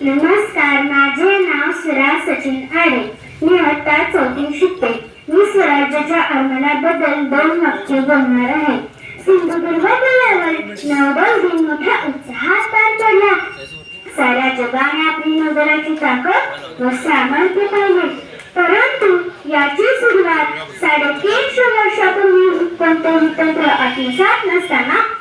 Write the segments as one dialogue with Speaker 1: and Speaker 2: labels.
Speaker 1: नमस्कार माझे नाव स्वराज सचिन आडे. मी आता चौथी शिकते. मी स्वराज्याच्या आगमनाबद्दल दोन वाक्य बोलणार आहे. सिंधुदुर्ग किल्ल्यावर नौदल दिन मोठ्या उत्साहात पार पडला. साऱ्या जगाने आपली नगराची ताकद व सामर्थ्य पाहिले. परंतु याची सुरुवात साडेतीनशे वर्षापूर्वी कोणतेही तंत्र आत्मसात नसताना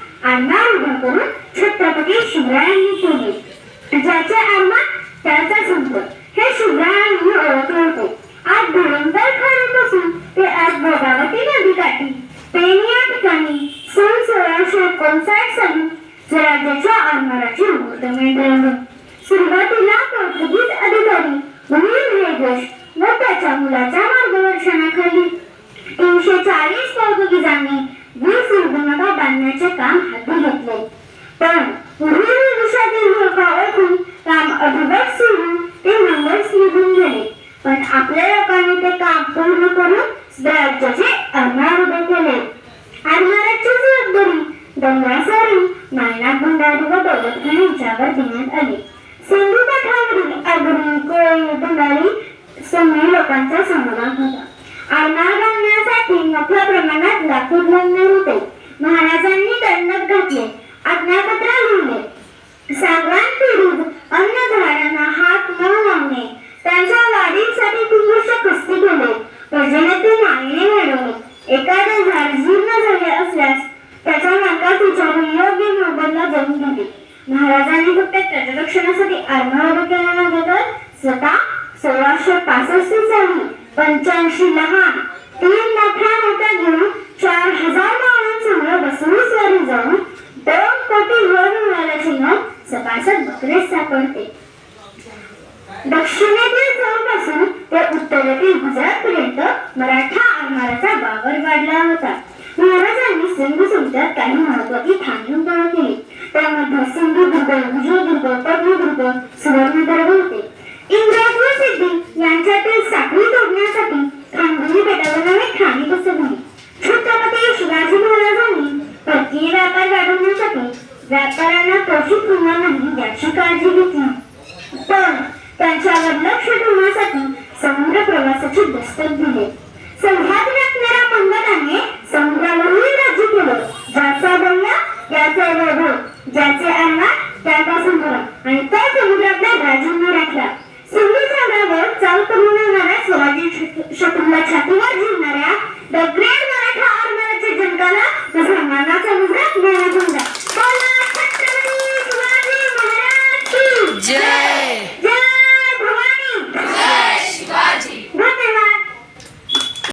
Speaker 1: करून छत्रपती शिवरायांनी केली. ज्याचे आरमार त्याचा संपत हे शिवरायांनी ओळखले होते आज धुरंधर खाडीपासून ते आज भोगावती नदी काठी. पेन या ठिकाणी सन सोळाशे एकोणसाठ साली स्वराज्याच्या आरमाराची मुहूर्तमेढ रंगली सुरुवातीला पोर्तुगीज अधिकारी विलियम रेगस व त्याच्या मुलाच्या मार्गदर्शनाखाली तीनशे चाळीस पोर्तुगीजांनी वीस दुर्गमाता बांधण्याचे काम हाती घेतले पण पूर्वी दिशातील धोका ओळखून काम अभिभट सोडून ते मुंबईस निघून गेले पण आपल्या लोकांनी ते काम पूर्ण करून स्वराज्याचे आरमार उभे केले आरमाराची जबाबदारी डोंगरासरी नायनाथ भंडारी व दौलत खान यांच्यावर देण्यात आली सिंधू तटावरील आगरी कोळी भंडारी समूह लोकांचा सहभाग होता आरमार बांधण्यासाठी मोठ्या प्रमाणात लाकूड लागणार होते महाराजांनी नाकात योग्य मोबदला देऊन दिली महाराजांनी फक्त स्वतः सोळाशे पासष्ट साली पंच्याऐंशी लहान तीन मोठ्या घेऊन चार हजार बसवून स्वारी जाऊन दोन कोटी वर मिळाल्याची नोंद सभासद सापडते दक्षिणेतील चौपासून ते उत्तरेतील गुजरातपर्यंत मराठा आरमाराचा वावर वाढला होता महाराज सिंधू समुद्रात काही महत्वाची ठाणी उभा केली. त्यामध्ये सिंधुदुर्ग विजयदुर्ग पद्मदुर्ग सुवर्णदुर्ग होते. इंग्रज व सिद्धी यांच्यातील साखळी तोडण्यासाठी खानगुली बेटावर अनेक ठाणी बसवली छत्रपती शिवाजी महाराजांनी परकीय व्यापार वाढवण्यासाठी व्यापाऱ्यांना प्रोषित होणार नाही याची काळजी घेतली. पण त्यांच्यावर लक्ष ठेवण्यासाठी समुद्र प्रवासाची दस्तक दिली. सह्याद्री त्यापासून त्याचा आणि त्या समुद्रातल्या राजांना राखला सिंधू सागरावर चाल करून येणाऱ्या स्वराज्य शत्रूला छातीवर झेलणाऱ्या द ग्रेट मराठा आर्मराच्या जनकाला तसा मानाचा मुद्रा देण्यात होता
Speaker 2: जय